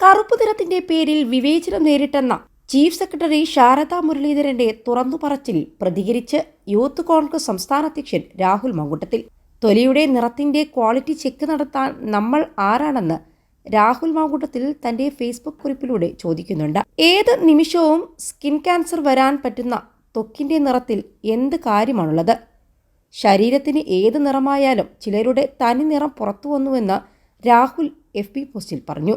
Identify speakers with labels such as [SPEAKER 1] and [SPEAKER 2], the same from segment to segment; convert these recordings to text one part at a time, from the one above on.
[SPEAKER 1] കറുപ്പ് നിറത്തിന്റെ പേരിൽ വിവേചനം നേരിട്ടെന്ന ചീഫ് സെക്രട്ടറി ശാരദ മുരളീധരന്റെ തുറന്നു പറച്ചിൽ പ്രതികരിച്ച് യൂത്ത് കോൺഗ്രസ് സംസ്ഥാന അധ്യക്ഷൻ രാഹുൽ മങ്കുട്ടത്തിൽ. തൊലിയുടെ നിറത്തിന്റെ ക്വാളിറ്റി ചെക്ക് നടത്താൻ നമ്മൾ ആരാണെന്ന് രാഹുൽ മാങ്കൂട്ടത്തിൽ തന്റെ ഫേസ്ബുക്ക് കുറിപ്പിലൂടെ ചോദിക്കുന്നുണ്ട്. ഏത് നിമിഷവും സ്കിൻ ക്യാൻസർ വരാൻ പറ്റുന്ന തൊക്കിന്റെ നിറത്തിൽ എന്ത് കാര്യമാണുള്ളത്? ശരീരത്തിന് ഏത് നിറമായാലും ചിലരുടെ തനി നിറം പുറത്തു വന്നുവെന്ന് രാഹുൽ എഫ് പോസ്റ്റിൽ പറഞ്ഞു.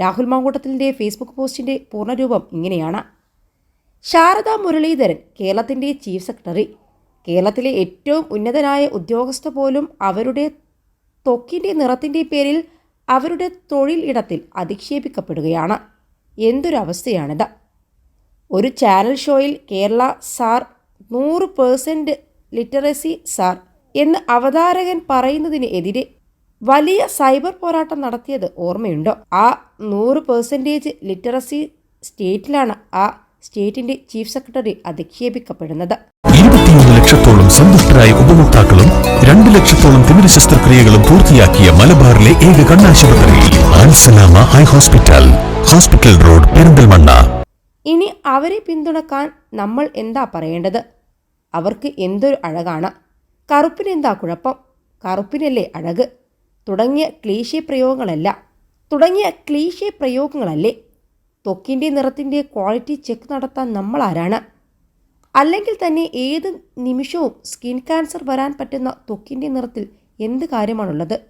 [SPEAKER 1] രാഹുൽ മാങ്കൂട്ടത്തിന്റെ ഫേസ്ബുക്ക് പോസ്റ്റിന്റെ പൂർണരൂപം ഇങ്ങനെയാണ്. ശാരദ മുരളീധരൻ കേരളത്തിന്റെ ചീഫ് സെക്രട്ടറി. കേരളത്തിലെ ഏറ്റവും ഉന്നതനായ ഉദ്യോഗസ്ഥ പോലും അവരുടെ തൊക്കിന്റെ നിറത്തിന്റെ പേരിൽ അവരുടെ തൊഴിൽ ഇടത്തിൽ അധിക്ഷേപിക്കപ്പെടുകയാണ്. എന്തൊരവസ്ഥയാണിത്? ഒരു ചാനൽ ഷോയിൽ കേരള സാർ നൂറ് പേഴ്സന്റ് ലിറ്ററസി സാർ എന്ന് അവതാരകൻ പറയുന്നതിന് എതിരെ വലിയ സൈബർ പോരാട്ടം നടത്തിയത് ഓർമ്മയുണ്ടോ? ആ നൂറ് പേഴ്സന്റേജ് ലിറ്ററസി സ്റ്റേറ്റിലാണ് ആ സ്റ്റേറ്റിന്റെ ചീഫ് സെക്രട്ടറി അധിക്ഷേപിക്കപ്പെടുന്നത്.
[SPEAKER 2] ലക്ഷത്തോളം സന്തുഷ്ടരായ ഉപഭോക്താക്കളും രണ്ട് ലക്ഷത്തോളം തിമിര ശസ്ത്രക്രിയകളും പൂർത്തിയാക്കിയ മലബാറിലെ ഏക കണ്ണാശുപത്രി ആൻസലാമ eye hospital hospital road Perinthalmanna.
[SPEAKER 1] ഇനി അവരെ പിന്തുണക്കാൻ നമ്മൾ എന്താ പറയേണ്ടത്? അവർക്ക് എന്തൊരു അഴകാണ്? കറുപ്പിനെന്താ കുഴപ്പം? കറുപ്പിനല്ലേ അഴക്? തുടങ്ങിയ ക്ലീശേ പ്രയോഗങ്ങളല്ല. തുടങ്ങിയ ക്ലീശേ പ്രയോഗങ്ങളല്ലേ? തൊക്കിന്റെ നിറത്തിന്റെ ക്വാളിറ്റി ചെക്ക് നടത്താൻ നമ്മൾ ആരാണ് അല്ലെങ്കിൽ തന്നെ ഏത് നിമിഷവും സ്കിൻ ക്യാൻസർ വരാൻ പറ്റുന്ന തൊക്കിന്റെ നിറത്തിൽ എന്ത് കാര്യമാണുള്ളത്?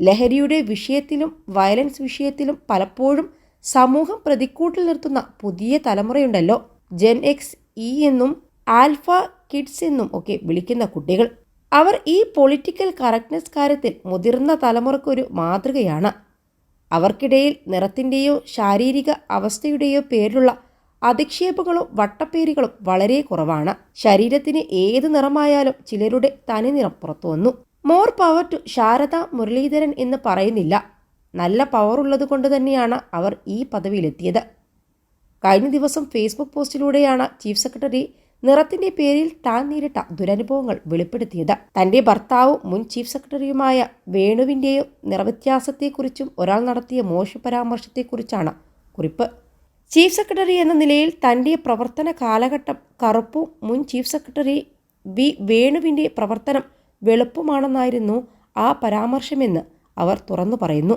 [SPEAKER 1] ലഹരിയുടെ വിഷയത്തിലും വയലൻസ് വിഷയത്തിലും പലപ്പോഴും സമൂഹം പ്രതിക്കൂട്ടിൽ നിർത്തുന്ന പുതിയ തലമുറയുണ്ടല്ലോ. ജെൻ എക്സ് ഇ എന്നും ആൽഫ കിഡ്സ് എന്നും ഒക്കെ വിളിക്കുന്ന കുട്ടികൾ. അവർ ഈ പൊളിറ്റിക്കൽ കറക്റ്റ്നെസ് കാര്യത്തിൽ മുതിർന്ന തലമുറക്കൊരു മാതൃകയാണ്. അവർക്കിടയിൽ നിറത്തിന്റെയോ ശാരീരിക അവസ്ഥയുടെയോ പേരിലുള്ള അധിക്ഷേപങ്ങളും വട്ടപ്പേരുകളും വളരെ കുറവാണ്. ശരീരത്തിന് ഏത് നിറമായാലും ചിലരുടെ തനിനിറം പുറത്തു വന്നു more power to Sharada Muraleedharan എന്ന് പറയുന്നില്ല. നല്ല പവർ ഉള്ളത് കൊണ്ട് തന്നെയാണ് അവർ ഈ പദവിയിലെത്തിയത്. കഴിഞ്ഞ ദിവസം ഫേസ്ബുക്ക് പോസ്റ്റിലൂടെയാണ് ചീഫ് സെക്രട്ടറി നിറത്തിന്റെ പേരിൽ താൻ നേരിട്ട ദുരനുഭവങ്ങൾ വെളിപ്പെടുത്തിയത്. തന്റെ ഭർത്താവും മുൻ ചീഫ് സെക്രട്ടറിയുമായ വേണുവിന്റെയും നിറവ്യത്യാസത്തെക്കുറിച്ചും ഒരാൾ നടത്തിയ മോശ പരാമർശത്തെക്കുറിച്ചാണ് കുറിപ്പ്. ചീഫ് സെക്രട്ടറി എന്ന നിലയിൽ തന്റെ പ്രവർത്തന കാലഘട്ടം കറുപ്പും മുൻ ചീഫ് സെക്രട്ടറി വി വേണുവിന്റെ പ്രവർത്തനം വെളുപ്പുമാണെന്നായിരുന്നു ആ പരാമർശമെന്ന് അവർ തുറന്നു പറയുന്നു.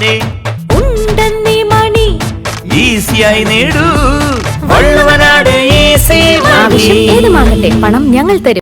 [SPEAKER 3] വറി മോനെ
[SPEAKER 4] ഉണ്ടെന്നീ മണി.
[SPEAKER 3] ഈസിയായി നേടൂ. വള്ളുവനാട് ഈസി
[SPEAKER 4] ആവശ്യം ഏതുമാകട്ടെ പണം ഞങ്ങൾ തരും.